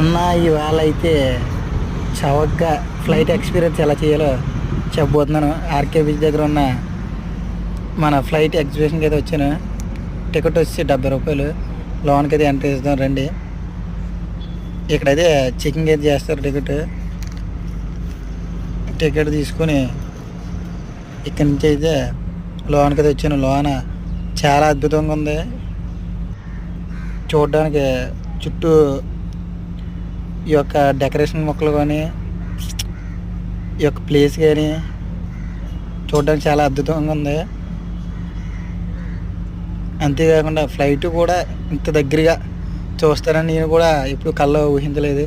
అన్న ఇవాళ అయితే చవకగా ఫ్లైట్ ఎక్స్పీరియన్స్ ఎలా చేయాలో చెప్పబోతున్నాను. ఆర్కే బీచ్ దగ్గర ఉన్న మన ఫ్లైట్ ఎగ్జిబిషన్కి అయితే వచ్చాను. టికెట్ వచ్చి డెబ్బై రూపాయలు. లోన్కి అయితే ఎంట్రీ ఇస్తాం రండి. ఇక్కడైతే చెకింగ్ అయితే చేస్తారు టికెట్ టికెట్ తీసుకొని ఇక్కడి నుంచి అయితే లోన్కి అయితే వచ్చాను. లోన చాలా అద్భుతంగా ఉంది. చూడడానికి చుట్టూ ఈ యొక్క డెకరేషన్ మొక్కలు కానీ ఈ యొక్క ప్లేస్ కానీ చూడడానికి చాలా అద్భుతంగా ఉంది. అంతేకాకుండా ఫ్లైట్ కూడా ఇంత దగ్గరగా చూస్తారని నేను కూడా ఎప్పుడు కల్లో ఊహించలేదు.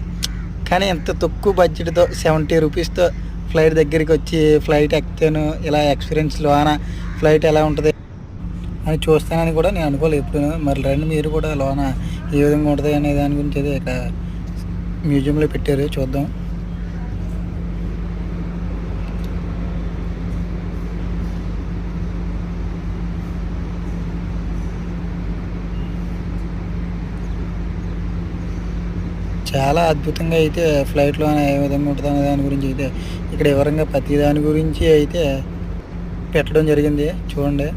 కానీ ఇంత తక్కువ బడ్జెట్తో సెవెంటీ రూపీస్తో ఫ్లైట్ దగ్గరికి వచ్చి ఫ్లైట్ ఎక్కితేను ఇలా ఎక్స్పీరియన్స్ లోన ఫ్లైట్ ఎలా ఉంటుంది అని చూస్తానని కూడా నేను అనుకోలేదు ఎప్పుడు. మరి రండి మీరు కూడా లోన ఏ విధంగా ఉంటుంది అనే దాని గురించి అయితే ఇక్కడ మ్యూజియంలో పెట్టారు చూద్దాం. చాలా అద్భుతంగా అయితే ఫ్లైట్లో ఏ విధంగా ఉంటుంది దాని గురించి అయితే ఇక్కడ వివరంగా ప్రతి దాని గురించి అయితే పెట్టడం జరిగింది. చూడండి.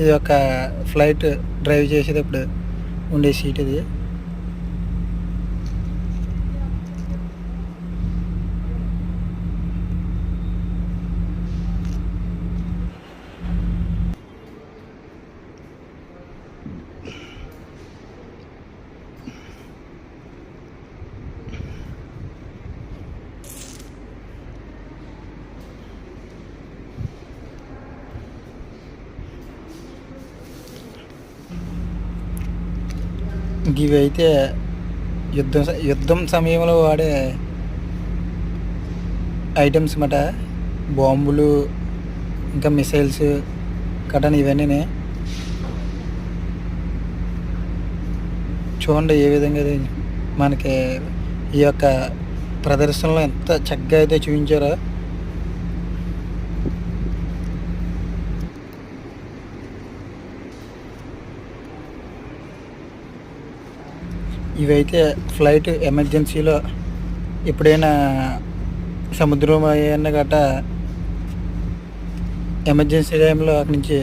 ఇది ఒక ఫ్లైట్ డ్రైవ్ చేసేటప్పుడు ఉండే సీట్ ఇది. ఇవి అయితే యుద్ధం యుద్ధం సమయంలో వాడే ఐటమ్స్ మాట బాంబులు ఇంకా మిసైల్స్ కటన్ ఇవన్నీ చూడండి ఏ విధంగా మనకి ఈ యొక్క ప్రదర్శనలో ఎంత చక్కగా అయితే చూపించారో. ఇవైతే ఫ్లైట్ ఎమర్జెన్సీలో ఎప్పుడైనా సముద్రం అయ్యన్న గట్ట ఎమర్జెన్సీ టైంలో అక్కడి నుంచి